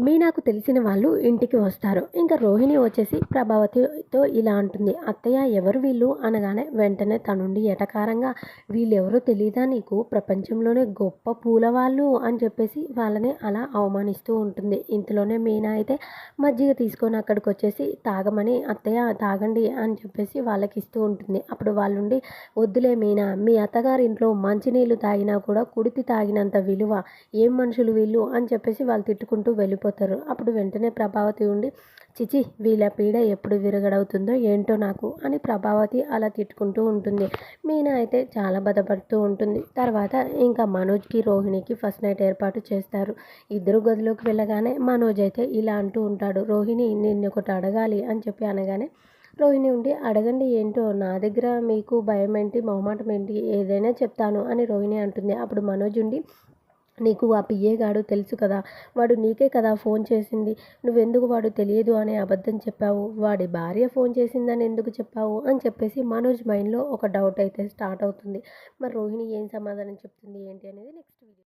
మీనాకు తెలిసిన వాళ్ళు ఇంటికి వస్తారు. ఇంకా రోహిణి వచ్చేసి ప్రభావతితో ఇలా అంటుంది. అత్తయ్య ఎవరు వీళ్ళు? అనగానే వెంటనే తనుండి ఎటకారంగా వీళ్ళెవరో తెలియదా నీకు? ప్రపంచంలోనే గొప్ప పూల వాళ్ళు అని చెప్పేసి వాళ్ళని అలా అవమానిస్తూ ఉంటుంది. ఇంతలోనే మీనా అయితే మజ్జిగ తీసుకొని అక్కడికి వచ్చేసి తాగమని అత్తయ్య తాగండి అని చెప్పేసి వాళ్ళకి ఇస్తూ ఉంటుంది. అప్పుడు వాళ్ళుండి వద్దులే మీనా మీ అత్తగారి ఇంట్లో మంచినీళ్ళు తాగినా కూడా కుడితి తాగినంత విలువ ఏం మనుషులు వీళ్ళు? అని చెప్పేసి వాళ్ళు తిట్టుకుంటూ వెళ్ళిపోతారు. అప్పుడు వెంటనే ప్రభావతి ఉండి చిచి వీళ్ళ పీడ ఎప్పుడు విరగడవుతుందో ఏంటో నాకు అని ప్రభావతి అలా తిట్టుకుంటూ ఉంటుంది. మీనా అయితే చాలా బాధపడుతూ ఉంటుంది. తర్వాత ఇంకా మనోజ్కి రోహిణికి ఫస్ట్ నైట్ ఏర్పాటు చేస్తారు. ఇద్దరు గదిలోకి వెళ్ళగానే మనోజ్ అయితే ఇలా అంటూ ఉంటాడు రోహిణి నిన్ను ఒకటి అడగాలి అని చెప్పి అనగానే రోహిణి ఉండి అడగండి ఏంటో నా దగ్గర మీకు భయం ఏంటి మొహమాటం ఏంటి ఏదైనా చెప్తాను అని రోహిణి అంటుంది. అప్పుడు మనోజ్ ఉండి నీకు ఆ పియ్యేగాడు తెలుసు కదా వాడు నీకే కదా ఫోన్ చేసింది. నువ్వెందుకు వాడు తెలియదు అనే అబద్ధం చెప్పావు? వాడి భార్య ఫోన్ చేసిందని ఎందుకు చెప్పావు? అని చెప్పేసి మనోజ్ మైండ్లో ఒక డౌట్ అయితే స్టార్ట్ అవుతుంది. మరి రోహిణి ఏం సమాధానం చెప్తుంది ఏంటి అనేది నెక్స్ట్ వీడియో